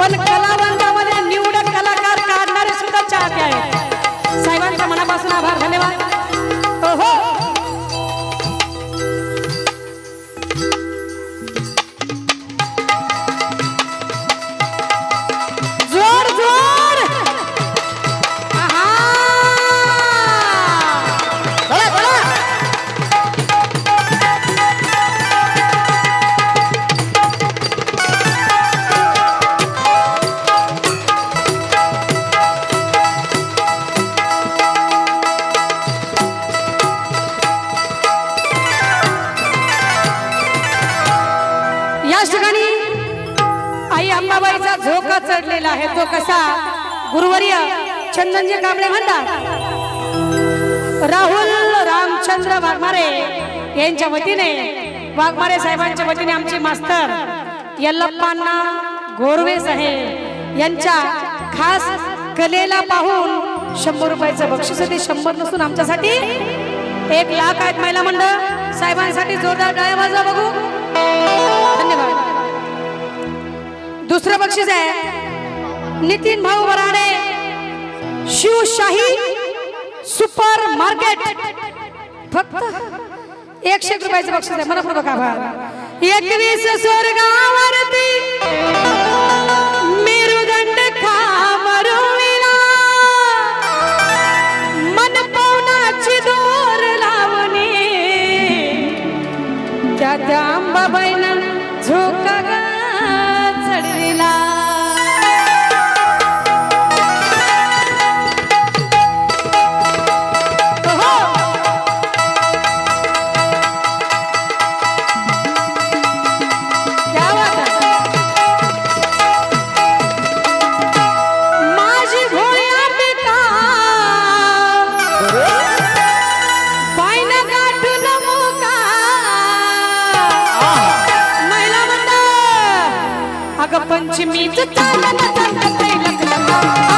પણ કલા चढलेला आहे तो कसा? गुरुवर्य चंदनजी कांबळे म्हणतात. राहुल रामचंद्र वाघमारे यांच्या वतीने वाघमारे साहेबांच्या वतीने आमचे मास्तर यल्लप्पांना गोरवे साहेब यांच्या खास कलेला पाहून शंभर रुपयाचं बक्षीस ते शंभर नसून आमच्यासाठी एक लाख आहेत महिला मंडळ. साहेबांसाठी जोरदार डाय वाजवा बघू. धन्यवाद. दुसरं बक्षीस आहे. नितीन भाऊ वराडे शिवशाही सुपर मार्केट. फक्त एकशे रुपयाचं बक्षीस आहे. मनपूर्वक आभार. एकवीस स्वर्गावरती अगं पंचमीच चालन संगतै लग्न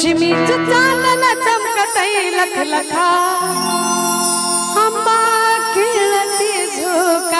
चिमीच चालन चमकतय लख लखा आंबा खेळते झोका.